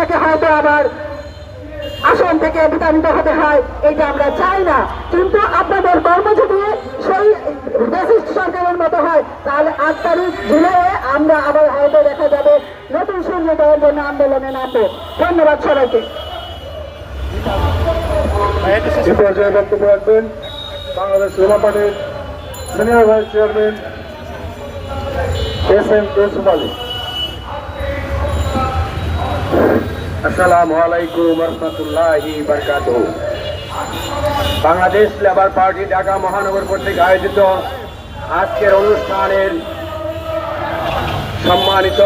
আপনাকে হয়তো আবার আসন থেকে বিতাড়িত হতে হয়, এটা আমরা চাই না। কিন্তু আপনাদের কর্ম যদি সেই ফ্যাসিস্ট সরকারের মতো হয়, তাহলে আট তারিখ জুলাই আমরা আবার হয়তো দেখা যাবে নতুন শূন্য দেওয়ার জন্য আন্দোলনে নামবো। ধন্যবাদ সবাইকে। বাংলাদেশ লেবার পার্টির senior vice chairman S M Yusuf Ali আসসালামু আলাইকুম রহমতুল্লাহি বাংলাদেশ লেবার পার্টি ঢাকা মহানগর কর্তৃক আয়োজিত আজকের অনুষ্ঠানের সম্মানিত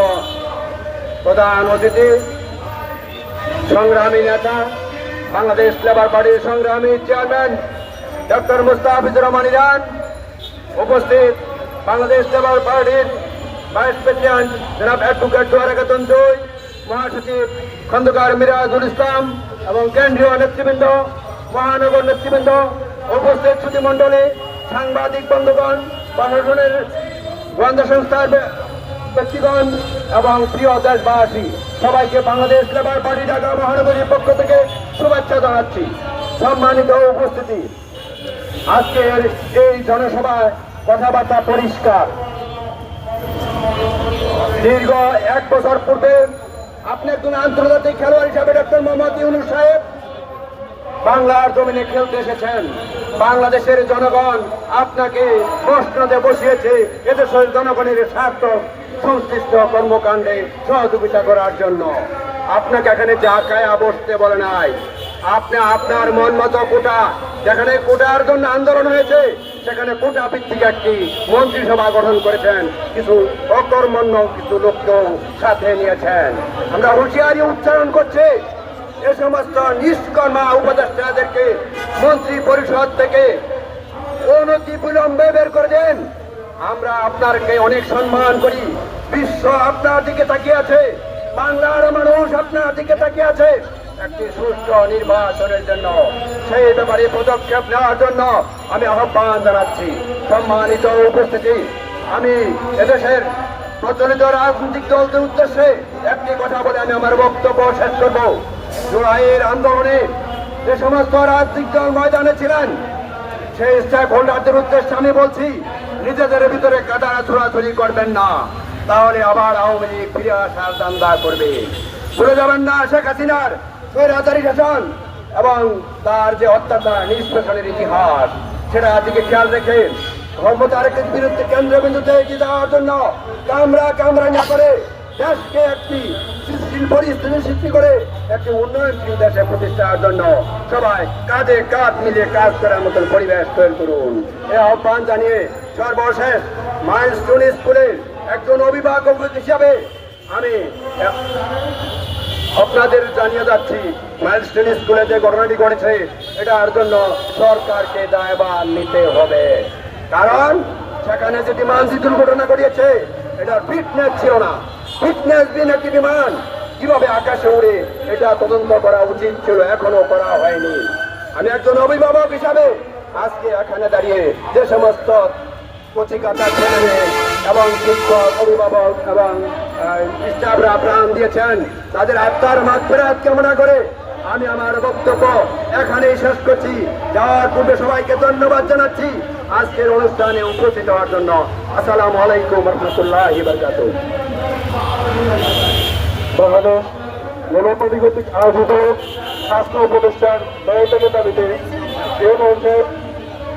প্রধান অতিথি, সংগ্রামী নেতা, বাংলাদেশ লেবার পার্টির সংগ্রামী chairman, doctor Mustafizur Rahman Iran, উপস্থিত বাংলাদেশ লেবার পার্টির ভাইস প্রেসিডেন্ট জনাব অ্যাডভোকেট দুয়ারাকাতন দুই মহাসচিব খন্দকার মিরাজুল ইসলাম এবং কেন্দ্রীয় নেতৃবৃন্দ, মহানগর নেতৃবৃন্দ উপস্থিত ছুটি মণ্ডলী, সাংবাদিক বন্ধুগণ প্রশাসনের গোয়েন্দা সংস্থার ব্যক্তিগণ এবং প্রিয় দেশবাসী, সবাইকে বাংলাদেশ লেবার পার্টি ঢাকা মহানগরীর পক্ষ থেকে শুভেচ্ছা জানাচ্ছি। সম্মানিত উপস্থিতি। আজকের এই জনসভায় কথাবার্তা পরিষ্কার। দীর্ঘ এক বছর পূর্বে আপনি একজন আন্তর্জাতিক খেলোয়াড় হিসাবে ডক্টর মোহাম্মদ ইউনুস সাহেব, বাংলার জমিনে খেলতে এসেছেন। বাংলাদেশের জনগণ আপনাকে প্রশ্নতে বসিয়েছে, এদেশের জনগণের স্বার্থ সংশ্লিষ্ট কর্মকাণ্ডে সহযোগিতা করার জন্য। আপনাকে এখানে যা কায়া বসতে বলে নাই। আপনি আপনার মন মতো কোটা, যেখানে কোটার জন্য আন্দোলন হয়েছে সেখানে কোটা ভিত্তিক একটি মন্ত্রিসভা গঠন করেছেন। কিছু অকর্মণ্য, কিছু লোককেও সাথে নিয়েছেন। আমরা হুঁশিয়ারি উচ্চারণ করছি। এ সমস্ত নিষ্কর্মা উপদেষ্টাদেরকে মন্ত্রী পরিষদ থেকে অনতি বিলম্বে বের করে দেন। আমরা আপনারকে অনেক সম্মান করি। বিশ্ব আপনার দিকে তাকিয়ে আছে। বাংলার মানুষ আপনার দিকে তাকিয়ে আছে। একটি সুষ্ঠু নির্বাচনের জন্য। সেই ব্যাপারে পদক্ষেপ নেওয়ার জন্য আমি আহ্বান জানাচ্ছি। সম্মানিত উপস্থিতি, আমি এদেশের প্রচলিত রাজনৈতিক দলদের উদ্দেশ্যে একটি কথা বলে আমি আমার বক্তব্য শেষ করব। জুলাইয়ের আন্দোলনে যে সমস্ত রাজনৈতিক দল ময়দানে ছিলেন, সেই স্টেক হোল্ডারদের উদ্দেশ্যে আমি বলছি, নিজেদের ভিতরে কাটারা ছোড়াছড়ি করবেন না। তাহলে আবার আওয়ামী লীগ ফিরে আসার দান্দা করবে। ভুলে যাবেন না শেখ হাসিনার স্বৈরাচারী শাসন এবং তার যে অত্যাচার নিষ্পেষণের ইতিহাস, সেটা আজকে খেয়াল রেখে ক্ষমতার বিরুদ্ধে কেন্দ্রবিন্দুতে এগিয়ে যাওয়ার জন্য কামরা কামরা না করে দেশকে একটি সৃষ্টির পরিস্থিতি সৃষ্টি করে একটি উন্নয়নশীল দেশে প্রতিষ্ঠার জন্য সবাই কাঁধে কাঁধ মিলিয়ে কাজ করার মতন পরিবেশ তৈরি করুন। এই আহ্বান জানিয়ে সর্বশেষ মাইলস্টোন স্কুলের একজন অভিভাবক হিসাবে আমি আপনাদের জানিয়ে যাচ্ছি, মাইলস্টোন স্কুলে যে ঘটনাটি ঘটেছে, এটার জন্য সরকারকে দায়ভার নিতে হবে। কারণ, সেখানে যেটি মানসিক দুর্ঘটনা ঘটিয়েছে, এটা ফিটনেস ছিল না। ফিটনেস বিন একটি বিমান। কীভাবে আকাশে উড়ে, এটা তদন্ত করা উচিত ছিল, এখনও করা হয়নি। আমি একজন অভিভাবক হিসাবে আজকে এখানে দাঁড়িয়ে যে সমস্ত কচিকাতা ছেলে এবং শিক্ষক, অভিভাবক এবং স্টাফরা প্রাণ দিয়েছেন। তাদের আত্মার মাঠ ফেরাত কামনা করে আমি আমার বক্তব্য এখানেই শেষ করছি। যাওয়ার পূর্বে সবাইকে ধন্যবাদ জানাচ্ছি। আজকের অনুষ্ঠানে উপস্থিত হওয়ার জন্য আসসালামু আলাইকুম রহমতুল্লাহ বরকাত বাংলাদেশ স্বাস্থ্য উপদেষ্টার ব্যয়টাকে দাবিতে এ মঞ্চে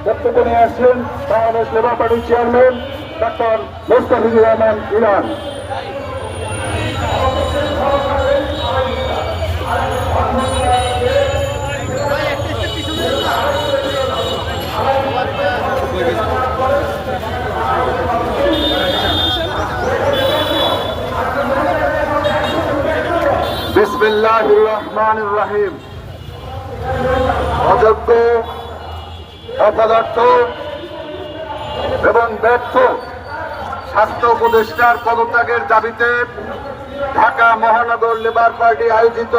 বক্তব্য নিয়ে আসছেন বাংলাদেশ লেবার পার্টির chairman doctor Mostafizur Rahman Iran. বিসমিল্লাহ রহমান রাহিম। অযোগ্য অপদার্থ এবং ব্যর্থ স্বাস্থ্য উপদেষ্টার পদত্যাগের দাবিতে ঢাকা মহানগর লেবার পার্টি আয়োজিত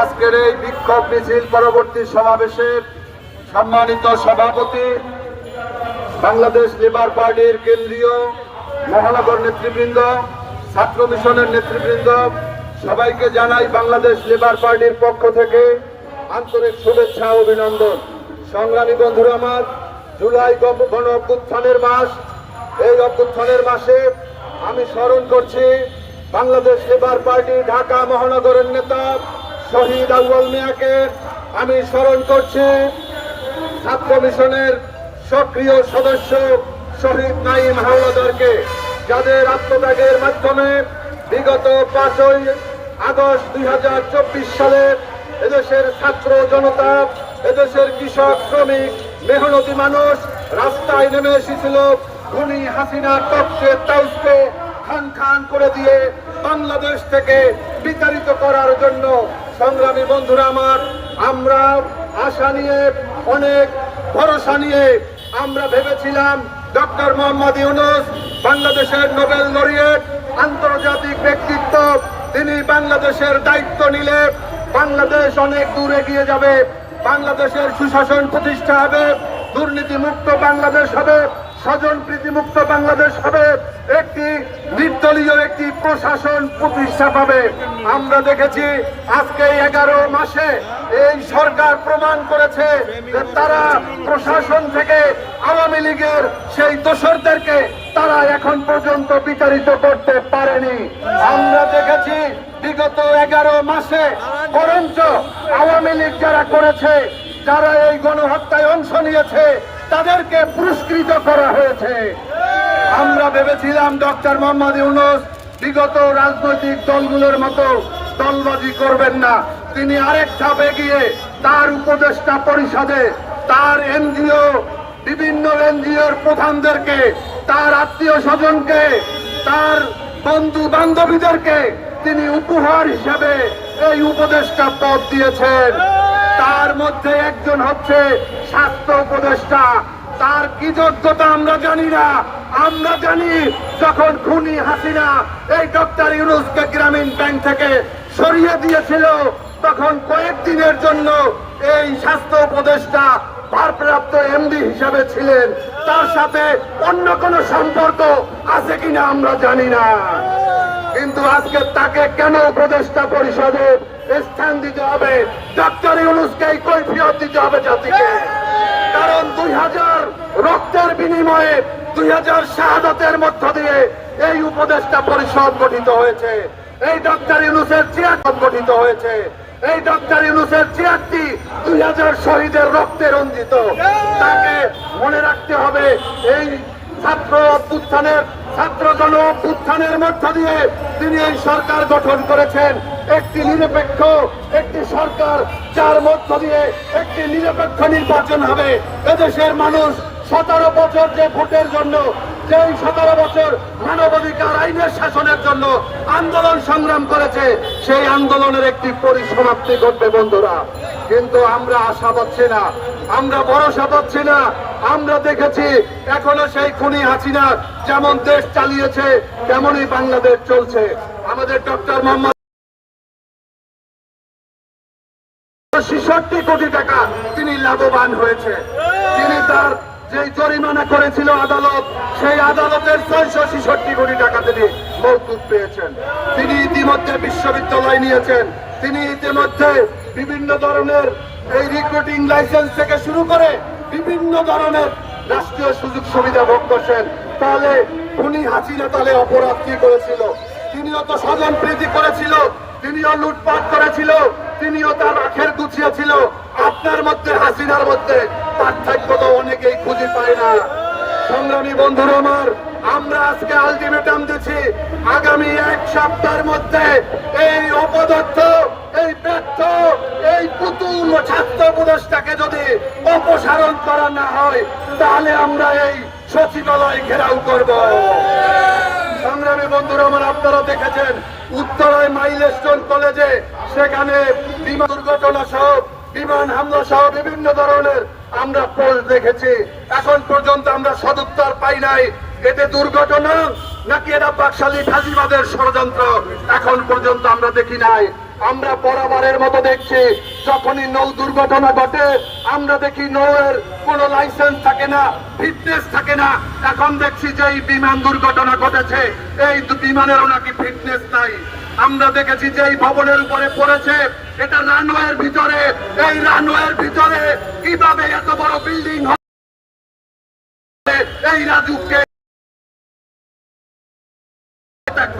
আজকের এই বিক্ষোভ মিছিল পরবর্তী সমাবেশের সম্মানিত সভাপতি বাংলাদেশ লেবার পার্টির কেন্দ্রীয় মহানগর নেতৃবৃন্দ, ছাত্র মিশনের নেতৃবৃন্দ, সবাইকে জানাই বাংলাদেশ লেবার পার্টির পক্ষ থেকে আন্তরিক শুভেচ্ছা অভিনন্দন। সংগ্রামী বন্ধুরা আমার, জুলাই গণ মাস এই অভ্যুত্থানের মাসে আমি স্মরণ করছি বাংলাদেশ লেবার পার্টি ঢাকা মহানগরের নেতা শহীদ আউয়াল মিয়াকে। আমি স্মরণ করছি ছাত্র মিশনের সক্রিয় সদস্য শহীদ নাইম হাওলাদারকে, যাদের আত্মত্যাগের মাধ্যমে বিগত পাঁচই আগস্ট দুই হাজার চব্বিশ সালে এদেশের ছাত্র জনতা, এদেশের কৃষক, শ্রমিক, মেহনতি মানুষ রাস্তায় নেমে এসেছিল। খুনি হাসিনার তত্ত্বের তাউসকে খান খান করে দিয়ে বাংলাদেশ থেকে বিতাড়িত করার জন্য সংগ্রামী বন্ধুরা আমার, আমরা আশা নিয়ে, অনেক ভরসা নিয়ে আমরা ভেবেছিলাম ডক্টর মোহাম্মদ ইউনুস বাংলাদেশের নোবেল লরিয়েট, আন্তর্জাতিক ব্যক্তিত্ব, তিনি বাংলাদেশের দায়িত্ব নিলে বাংলাদেশ অনেক দূর এগিয়ে যাবে, বাংলাদেশের সুশাসন প্রতিষ্ঠা হবে দুর্নীতি মুক্ত বাংলাদেশ হবে। স্বজন প্রীতিমুক্ত বাংলাদেশ হবে। একটি নির্দলীয়, একটি প্রশাসন প্রতিষ্ঠা পাবে। আমরা দেখেছি আজকে এগারো মাসে এই সরকার প্রমাণ করেছে যে তারা প্রশাসন থেকে আওয়ামী লীগের সেই দোসরদেরকে তারা এখন পর্যন্ত বিতাড়িত করতে পারেনি। আমরা দেখেছি বিগত এগারো মাসে বরঞ্চ আওয়ামী লীগ যারা করেছে, যারা এই গণহত্যায় অংশ নিয়েছে তাদেরকে পুরস্কৃত করা হয়েছে। আমরা ভেবেছিলাম ডক্টর মোহাম্মদ ইউনুস বিগত রাজনৈতিক দলগুলোর মতো দলবাজি করবেন না। তিনি আরেক ধাপ এগিয়ে তার উপদেষ্টা পরিষদে তার এনজিও, বিভিন্ন এনজিওর প্রধানদেরকে, তার আত্মীয় স্বজনকে, তার বন্ধু বান্ধবীদেরকে তিনি উপহার হিসাবে এই উপদেষ্টা পদ দিয়েছেন। তার মধ্যে একজন হচ্ছে স্বাস্থ্য উপদেষ্টা, তার কি যোগ্যতা আমরা জানি না। আমরা জানি যখন খুনি হাসিনা এই ডক্টর ইউনুসকে গ্রামীণ ব্যাংক থেকে সরিয়ে দিয়েছিল, তখন কয়েকদিনের জন্য এই স্বাস্থ্য উপদেষ্টা ভারপ্রাপ্ত এমডি হিসাবে ছিলেন। তার সাথে অন্য কোনো সম্পর্ক আছে কিনা আমরা জানি না। কিন্তু আজকে তাকে কেন উপদেষ্টা পরিষদে স্থান দিতে হবে? ডক্টর ইউনুসকে কৈফিয়ত দিতে হবে জাতিকে। কারণ দুই হাজার রক্তের বিনিময়ে, দুই হাজার শাহাদতের মধ্য দিয়ে এই উপদেষ্টা পরিষদ গঠিত হয়েছে। এই ডক্টর ইউনুসের চেয়ার গঠিত হয়েছে। এই ডক্টর ইউনুসের চেয়ারটি দুই হাজার শহীদের রক্তে রঞ্জিত। তাকে মনে রাখতে হবে, এই ছাত্র অভ্যুত্থানের, ছাত্র জন অভ্যুত্থানের মধ্য দিয়ে তিনি এই সরকার গঠন করেছেন। একটি নিরপেক্ষ, একটি সরকার, যার মধ্য দিয়ে একটি নিরপেক্ষ নির্বাচন হবে। এদেশের মানুষ সতেরো বছর যে ভোটের জন্য, যেই সতেরো বছর মানবাধিকার আইনের শাসনের জন্য আন্দোলন সংগ্রাম করেছে, সেই আন্দোলনের একটি পরিসমাপ্তি ঘটবে বন্ধুরা। কিন্তু আমরা আশা পাচ্ছি না। আমরা ভরসা পাচ্ছি না। আমরা দেখেছি, এখনও সেই খুনি হাসিনা যেমন দেশ চালিয়েছে, তেমনই বাংলাদেশ চলছে। আমাদের ডক্টর মোহাম্মদ ছেষট্টি কোটি টাকা তিনি লাভবান তিনি তার যে জরিমানা করেছিল আদালত, সেই আদালতের ছয়শো ছেষট্টি কোটি টাকা তিনি পেয়েছেন। তিনি ইতিমধ্যে বিশ্ববিদ্যালয় নিয়েছেন। তিনি ইতিমধ্যে বিভিন্ন ধরনের এই রিক্রুটিং লাইসেন্স থেকে শুরু করে বিভিন্ন ধরনের রাষ্ট্রীয় সুযোগ সুবিধা ভোগ করছেন। তাহলে উনি হাসিনা তাহলে অপরাধ কি করেছিল? তিনিও তো স্বজন প্রীতি করেছিল, তিনিও লুটপাট করেছিল, তিনিও তার আখের গুছিয়েছিল। আপনার মধ্যে, হাসিনার মধ্যে পার্থক্য তো অনেকেই খুঁজে পায় না। সংগ্রামী বন্ধুরা আমার আমরা আজকে আলটিমেটাম দিচ্ছি, আগামী এক সপ্তাহের মধ্যে এই অপদত্ত এই ব্যর্থ, এই পুতুল ছাত্র উপদেশটাকে যদি অপসারণ করা না হয়, তাহলে আমরা এই সচিবালয় ঘেরাও করব। সংগ্রামী বন্ধুরা, আমার আপনারা দেখেছেন, উত্তরায় মাইল মাইলস্টোন কলেজে সেখানে বিমান দুর্ঘটনা সহ, বিমান হামলা সহ বিভিন্ন ধরনের আমরা পোস্ট দেখেছি। এখন পর্যন্ত আমরা সদুত্তর পাই নাই। এতে দুর্ঘটনা নাকি এটা বাকশালী ফাঁসিবাদের ষড়যন্ত্র? এখন পর্যন্ত আমরা দেখি নাই। আমরা বরাবরের মতো দেখছি, যখনই নৌ দুর্ঘটনা ঘটে, আমরা দেখি নৌয়ের কোনো লাইসেন্স থাকে না, ফিটনেস থাকে না। এখন দেখছি যে এই বিমান দুর্ঘটনা ঘটেছে, এই বিমানেরও নাকি ফিটনেস নাই। আমরা দেখেছি যে এই ভবনের উপরে পড়েছে, এটা রানওয়ের ভিতরে। এই রানওয়ের ভিতরে কীভাবে এত বড় বিল্ডিং এই রাজুকে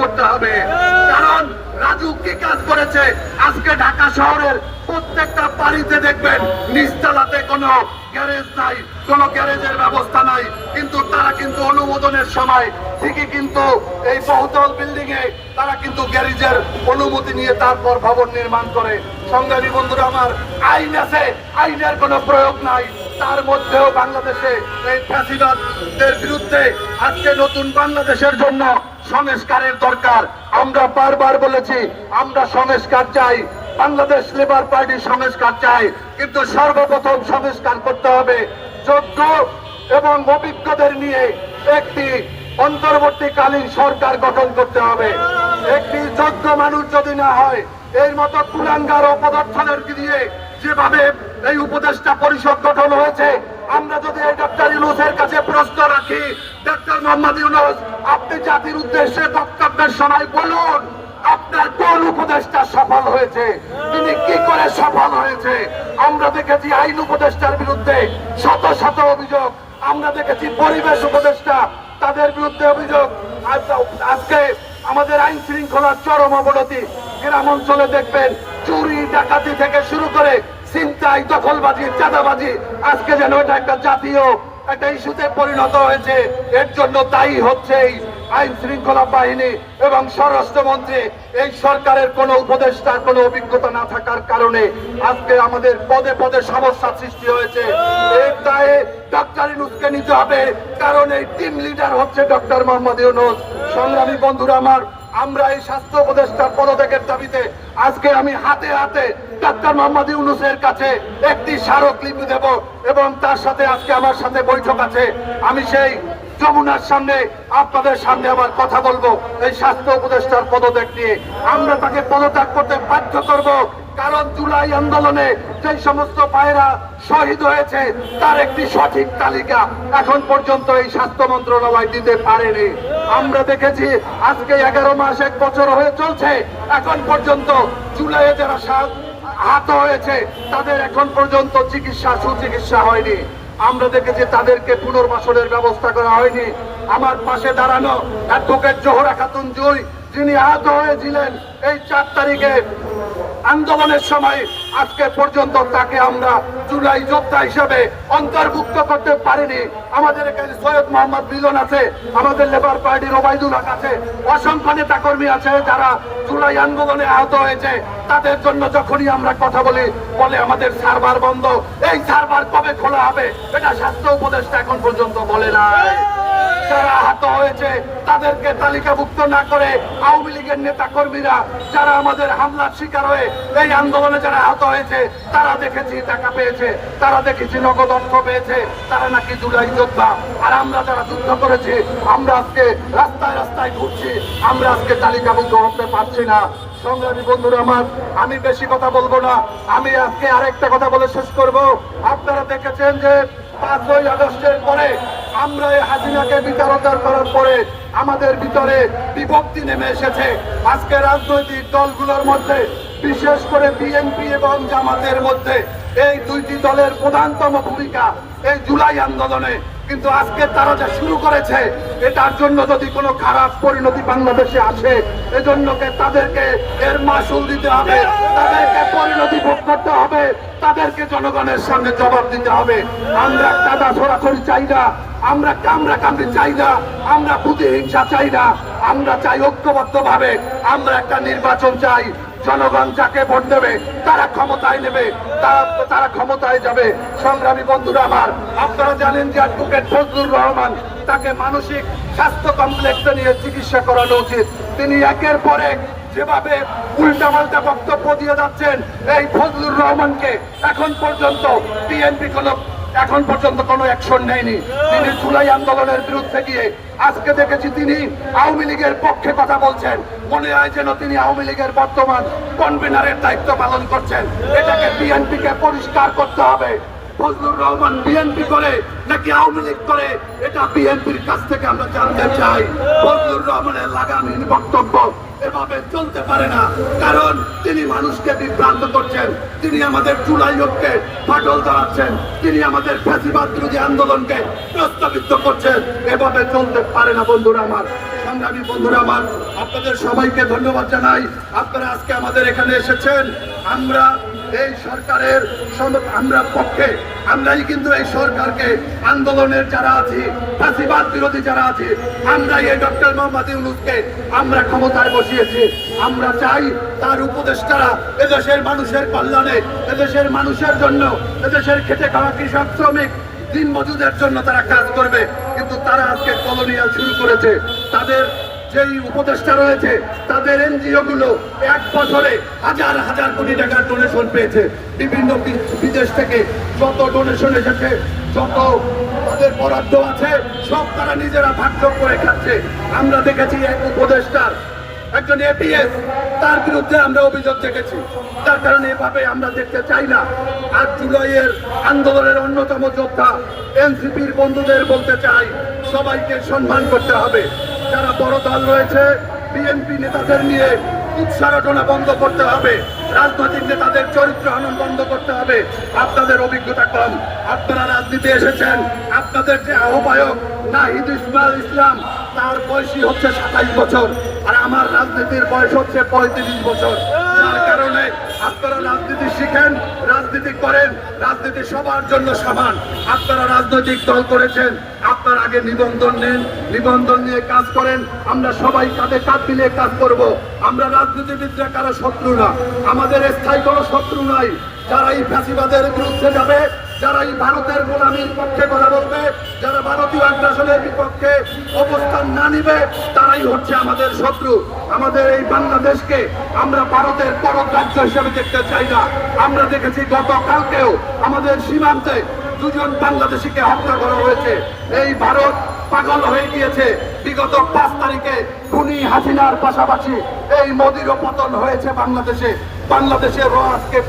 করতে হবে। কারণ রাজু কি কাজ করেছে? আজকে ঢাকা শহরের প্রত্যেকটা বাড়িতে দেখবেন, নিচতলাতে কোনো গ্যারেজ নাই, কোনো গ্যারেজের ব্যবস্থা নাই। কিন্তু তারা কিন্তু অনুমোদনের সময় ঠিকই কিন্তু এই বহুতল বিল্ডিং এ তারা কিন্তু গ্যারেজের অনুমতি নিয়ে তারপর ভবন নির্মাণ করে। সংগ্রামী বন্ধুরা, আমার আইন আছে, আইনের কোনো প্রয়োগ নাই। তার মধ্যেও বাংলাদেশে এই ফ্যাসিবাদদের বিরুদ্ধে আজকে নতুন বাংলাদেশের জন্য সংস্কারের দরকার। আমরা বারবার বলেছি, আমরা সংস্কার চাই। বাংলাদেশ লেবার পার্টি সংস্কার চাই, কিন্তু সর্বপ্রথম সংস্কার করতে হবে যোগ্য এবং অভিজ্ঞদের নিয়ে একটি অন্তর্বর্তীকালীন সরকার গঠন করতে হবে। একটি যোগ্য মানুষ যদি না হয়, এর মতো কুলাঙ্গার অপদার্থদের দিয়ে যেভাবে এই উপদেষ্টা পরিষদ গঠন হয়েছে আমরা যদি এই ডক্টর ইউনুসের কাছে প্রশ্ন রাখি, ডক্টর মোহাম্মদ ইউনুস, আপনি জাতির উদ্দেশ্যে বক্তব্যের সময় বলুন, আপনার কোন উপদেষ্টা সফল হয়েছে? তিনি কি করে সফল হয়েছে? আমরা দেখেছি আইন উপদেষ্টার বিরুদ্ধে শত শত অভিযোগ। আমরা দেখেছি পরিবেশ উপদেষ্টা, তাদের বিরুদ্ধে অভিযোগ। আজকে আমাদের আইন শৃঙ্খলার চরম অবনতি। গ্রাম অঞ্চলে দেখবেন, চুরি, ডাকাতি থেকে শুরু করে চিন্তাই দখলবাজি, চাঁদাবাজি, আজকে যেন এটা একটা জাতীয় একটা ইস্যুতে পরিণত হয়েছে, এর জন্য দায়ী হচ্ছে এই আইন শৃঙ্খলা বাহিনী এবং স্বরাষ্ট্রমন্ত্রী। এই সরকারের কোনো উপদেষ্টার কোনো অভিজ্ঞতা না থাকার কারণে আজকে আমাদের পদে পদে সমস্যা সৃষ্টি হয়েছে। এর দায়ে ডক্টর ইউনুসকে নিতে হবে, কারণ এই টিম লিডার হচ্ছে ডক্টর মোহাম্মদ ইউনুস। সংগ্রামী বন্ধুরা, আমার আমরা এই স্বাস্থ্য উপদেষ্টার পদত্যাগের দাবিতে আজকে আমি হাতে হাতে ডাক্তার মোহাম্মদ ইউনুসের কাছে একটি স্মারকলিপি দেব এবং তার সাথে আজকে আমার সাথে বৈঠক আছে। আমি সেই যমুনার সামনে আপনাদের সামনে আবার কথা বলব। এই স্বাস্থ্য উপদেষ্টার পদত্যাগ নিয়ে। আমরা তাকে পদত্যাগ করতে বাধ্য করব। কারণ জুলাই আন্দোলনে যে সমস্ত পায়রা শহীদ হয়েছে, তার একটি সঠিক তালিকা এখন পর্যন্ত এই স্বাস্থ্য মন্ত্রণালয় দিতে পারেনি। আমরা দেখেছি আজকে এগারো মাস, এক বছর হয়ে চলছে। এখন পর্যন্ত জুলাইয়ে যারা আহত হয়েছে, তাদের এখন পর্যন্ত চিকিৎসা, সুচিকিৎসা হয়নি। আমরা দেখেছি তাদেরকে পুনর্বাসনের ব্যবস্থা করা হয়নি। আমার পাশে দাঁড়ানো অ্যাডভোকেট জোহরা খাতুন জুই যিনি আহত হয়েছিলেন এই চার তারিখে। আন্দোলনের সময় আজকে পর্যন্ত তাকে আমরা জুলাই যোদ্ধা হিসেবে অন্তর্ভুক্ত করতে পারিনি। আমাদের এখানে সৈয়দ মোহাম্মদ মিলন আছে, আমাদের লেবার পার্টির ওবায়দুল হক আছে, অসংখ্য নেতা কর্মী আছে যারা জুলাই আন্দোলনে আহত হয়েছে। তাদের জন্য যখনই আমরা কথা বলি, বলে আমাদের সার্ভার বন্ধ। এই সার্ভার কবে খোলা হবে? এটা স্বাস্থ্য উপদেষ্টা এখন পর্যন্ত বলে নাই। যারা আহত হয়েছে, তাদেরকে তালিকাভুক্ত না করে আওয়ামী লীগের নেতা কর্মীরা যারা আমাদের হামলার শিকার হয়ে এই আন্দোলনে যারা আহত হয়েছে, তারা দেখেছি টাকা পেয়েছে, তারা দেখেছি নগদ অর্থ পেয়েছে, তারা নাকি জুলাই যোদ্ধা। আর আমরা যারা যুদ্ধ করেছি, আমরা আজকে রাস্তায় রাস্তায় ঘুরছি, আমরা আজকে তালিকাভুক্ত হতে পারছি না। সংগ্রামী বন্ধুরা আমার, আমি বেশি কথা বলব না, আমি আজকে আরেকটা কথা বলে শেষ করব। আপনারা দেখেছেন যে পাঁচই আগস্টের পরে আমরা এই হাসিনাকে বিতাড়তার করার পরে আমাদের ভিতরে বিভক্তি নেমে এসেছে। আজকে রাজনৈতিক দলগুলোর মধ্যে, বিশেষ করে বিএনপি এবং জামাতের মধ্যে, এই দুইটি দলের প্রধানতম ভূমিকা এই জুলাই আন্দোলনে। কিন্তু আজকে তারা যা শুরু করেছে, এটার জন্য যদি কোনো খারাপ পরিণতি বাংলাদেশে আসে এজন্যকে তাদেরকে এর মাসুল দিতে হবে, তাদেরকে পরিণতি ভোগ করতে হবে, তাদেরকে জনগণের সামনে জবাব দিতে হবে। আমরা কাদা ছড়াছড়ি চাই না, আমরা কামরা কামড়ি চাই না, আমরা প্রতিহিংসা চাই না, আমরা চাই ঐক্যবদ্ধ ভাবে আমরা একটা নির্বাচন চাই। জনগণ যাকে ভোট দেবে, তারা ক্ষমতায় নেবে তারা ক্ষমতায় যাবে। সংগ্রামী বন্ধুরা আমার, আপনারা জানেন যে অ্যাডভোকেট ফজলুর রহমান তাকে মানসিক স্বাস্থ্য কমপ্লেক্সে নিয়ে চিকিৎসা করানো উচিত। তিনি একের পর এক যেভাবে উল্টাপাল্টা বক্তব্য দিয়ে যাচ্ছেন, এই ফজলুর রহমানকে এখন পর্যন্ত বিএনপি কোনো এখন পর্যন্ত কোনো অ্যাকশন নেয়নি। তিনি জুলাই আন্দোলনের বিরুদ্ধে গিয়ে আজকে দেখেছি তিনি আওয়ামী লীগের পক্ষে কথা বলছেন। মনে হয় যেন তিনি আওয়ামী লীগের বর্তমান কনভেনারের দায়িত্ব পালন করছেন। এটাকে বিএনপি কে পরিষ্কার করতে হবে। ফজলুর রহমান বিএনপি করে নাকি আওয়ামী লীগ করে? এটা বিএনপির কাছ থেকে আমরা জানতে চাই। ফজলুর রহমানের লাগামহীন বক্তব্য। এভাবে চলতে পারে না। কারণ তিনি মানুষকে বিভ্রান্ত করছেন। তিনি আমাদের চুলাই ঐক্যে ফাটল ধরাচ্ছেন। তিনি আমাদের ফ্যাসিবাদ বিরোধী আন্দোলনকে প্রস্তাবিত করছেন। এভাবে চলতে পারে না, বন্ধুরা আমার। সংগ্রামী বন্ধুরা আমার, আপনাদের সবাইকে ধন্যবাদ জানাই। আপনারা আজকে আমাদের এখানে এসেছেন। আমরা এই সরকারের আমরা পক্ষে, আমরাই কিন্তু এই সরকারকে আন্দোলনের যারা আছি, ফাঁসিবাদ বিরোধী যারা আছি, আমরাই এই ডক্টর মোহাম্মদ ইউনুসকে আমরা ক্ষমতায় বসিয়েছি। আমরা চাই তার উপদেষ্টারা এদেশের মানুষের কল্যাণে, এদেশের মানুষের জন্য, এদেশের খেটে খাওয়া কৃষক, শ্রমিক দিন মজুদের জন্য তারা কাজ করবে। কিন্তু তারা আজকে কলোনিয়াল শুরু করেছে। তাদের যেই উপদেষ্টা রয়েছে, তাদের এনজিও গুলো এক বছরে হাজার হাজার কোটি টাকার ডোনেশন পেয়েছে। বিভিন্ন বিদেশ থেকে যত ডোনেশন এসেছে, যত তাদের বরাদ্দ আছে, সব তারা নিজেরা ভাগ করে খাচ্ছে। আমরা দেখেছি এক উপদেষ্টার, একজন এপিএস তার বিরুদ্ধে আমরা অভিযোগ দেখেছি। তার কারণে এভাবে আমরা দেখতে চাই না। আর জুলাইয়ের আন্দোলনের অন্যতম যোদ্ধা এনসিপির বন্ধুদের বলতে চাই, সবাইকে সম্মান করতে হবে। যারা বড় দল রয়েছে বিএনপি নেতাদের নিয়ে উৎসারটনা বন্ধ করতে হবে, রাজনৈতিক নেতাদের চরিত্র হনন বন্ধ করতে হবে। আপনাদের অভিজ্ঞতা কম, আপনারা রাজনীতি এসেছেন, আপনাদের যে আহ্বায়ক নাহিদ ইসমাল ইসলাম, তার বয়সই হচ্ছে সাতাইশ বছর, আর আমার রাজনীতির বয়স হচ্ছে পঁয়ত্রিশ বছর। যার কারণে আপনারা রাজনীতি শিখেন, রাজনীতি করেন, রাজনীতি সবার জন্য সমান। আপনারা রাজনৈতিক দল করেছেন, আপনার আগে নিবন্ধন নেন, নিবন্ধন নিয়ে কাজ করেন, আমরা সবাই কাঁধে কাঁধ মিলিয়ে কাজ করব। আমরা রাজনীতিবিদরা কারও শত্রু না, আমাদের স্থায়ী কোনো শত্রু নাই। যারা এই ফাঁসিবাদের বিরুদ্ধে যাবে যারা এই ভারতের গোলামীর পক্ষে কথা বলবে, যারা ভারতীয় আগ্রাসনের বিপক্ষে অবস্থান না নিবে, তারাই হচ্ছে আমাদের শত্রু। আমাদের এই বাংলাদেশকে আমরা ভারতের পরক রাজ্য হিসেবে দেখতে চাই না। আমরা দেখেছি গতকালকেও আমাদের সীমান্তে দুজন বাংলাদেশিকে হত্যা করা হয়েছে। এই ভারত পাগল হয়ে গিয়েছে। বিগত পাঁচ তারিখে খুনি হাসিনার পাশাপাশি এই মোদিরও পতন হয়েছে বাংলাদেশে। বাংলাদেশের র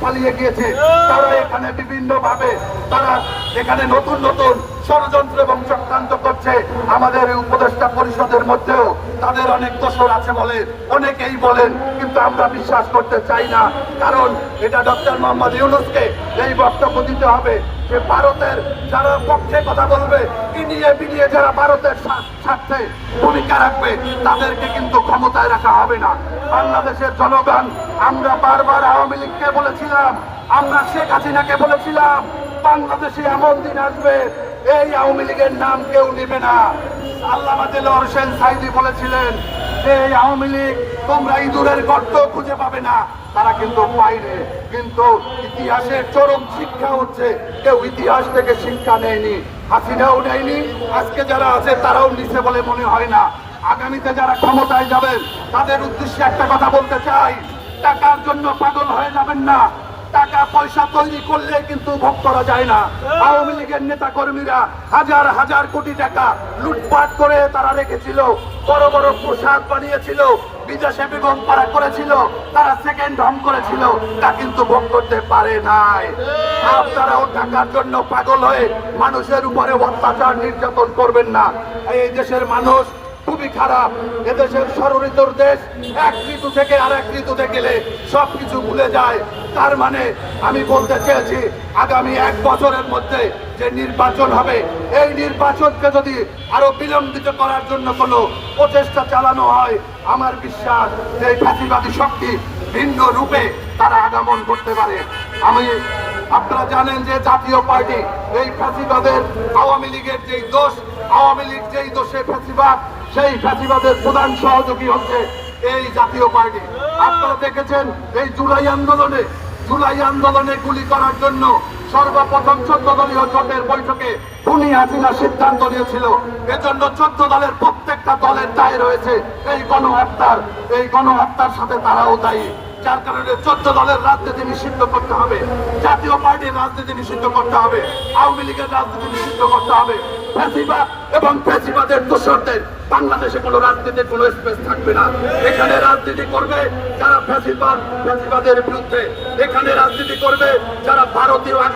পালিয়ে গিয়েছে। তারা এখানে বিভিন্ন ভাবে তারা এখানে নতুন নতুন ষড়যন্ত্র এবং চক্রান্ত করছে আমাদের এই উপদেষ্টা পরিষদের মধ্যেও। তাদের অনেক দোষর আছে বলে অনেকেই বলেন, কিন্তু আমরা বিশ্বাস করতে চাই না। কারণ এটা ডক্টর মোহাম্মদ ইউনুসকে এই বক্তব্য দিতে হবে যে ভারতের যারা পক্ষে কথা বলবে, ইনিয়ে বিনিয়ে যারা ভারতের স্বা- স্বার্থে ভূমিকা রাখবে, তাদেরকে কিন্তু ক্ষমতায় রাখা হবে না। বাংলাদেশের জনগণ, আমরা বারবার আওয়ামী লীগকে বলেছিলাম, আমরা শেখ হাসিনাকে বলেছিলাম বাংলাদেশে এমন দিন আসবে, এই আওয়ামী লীগের নাম কেউ নেবে না। আল্লামা দিলওয়ার হোসেন সাইদি বলেছিলেন যে, এই আওয়ামী লীগ তোমরা ইঁদুরের গর্ত খুঁজে পাবে না। তারা কিন্তু পাইনি কিন্তু ইতিহাসের চরম শিক্ষা হচ্ছে, কেউ ইতিহাস থেকে শিক্ষা নেয়নি, হাসিনাও নেয়নি। আজকে যারা আছে, তারাও নিচে বলে মনে হয় না। আগামীতে যারা ক্ষমতায় যাবেন, তাদের উদ্দেশ্যে একটা কথা বলতে চাই, টাকার জন্য পাগল হয়ে যাবেন না। টাকা পয়সা তৈরি করলে কিন্তু ভোগ করা যায় না। আওয়ামী লীগের নেতা কর্মীরা হাজার হাজার কোটি টাকা লুটপাট করে তারা রেখেছিল বড় বড় প্রসাদ বানিয়েছিল বিদেশে বেগম পাড়া করেছিল তারা সেকেন্ড হোম করেছিল তা কিন্তু ভোগ করতে পারে নাই। আপনারাও টাকার জন্য পাগল হয়ে মানুষের উপরে অত্যাচার নির্যাতন করবেন না। এই দেশের মানুষ খুবই খারাপ। এদেশের ষড়ঋতুর দেশ এক ঋতু থেকে আর এক ঋতুতে গেলে সবকিছু ভুলে যায়। তার মানে আমি বলতে চেয়েছি, আগামী এক বছরের মধ্যে যে নির্বাচন হবে, এই নির্বাচনকে যদি আরও বিলম্বিত করার জন্য কোনো প্রচেষ্টা চালানো হয়, আমার বিশ্বাস যে এই ফ্যাসিবাদী শক্তি ভিন্ন রূপে তারা আগমন করতে পারে। আমি, আপনারা জানেন যে জাতীয় পার্টি, এই ফ্যাসিবাদের আওয়ামী লীগের যেই দোষ, আওয়ামী লীগ যেই দোষে ফ্যাসিবাদ, সেই ফ্যাসিবাদের প্রধান সহযোগী হচ্ছে এই জাতীয় পার্টি। আপনারা দেখেছেন এই জুলাই আন্দোলনে জুলাই আন্দোলনে গুলি করার জন্য সর্বপ্রথম চোদ্দ দলীয় জোটের বৈঠকে খুনি হাসিনা সিদ্ধান্ত নিয়েছিল। এজন্য চোদ্দ দলের প্রত্যেকটা দলের দায় রয়েছে এই গণহত্যার এই গণহত্যার সাথে তারাও দায়ী। যার কারণে চোদ্দ দলের রাজনীতি নিষিদ্ধ করতে হবে। জাতীয় পার্টির রাজনীতি নিষিদ্ধ করতে হবে। আওয়ামী লীগের রাজনীতি নিষিদ্ধ করতে হবে। ফ্যাসিবাদ এবং ফ্যাসিবাদের দোষরদের বাংলাদেশে কোনো রাজনীতির কোনো স্পেস থাকবে না। এখানে রাজনীতি করবে যারা ফ্যাসিবাদ ফ্যাসিবাদের বিরুদ্ধে। এখানে রাজনীতি করবে যারা ভারতীয়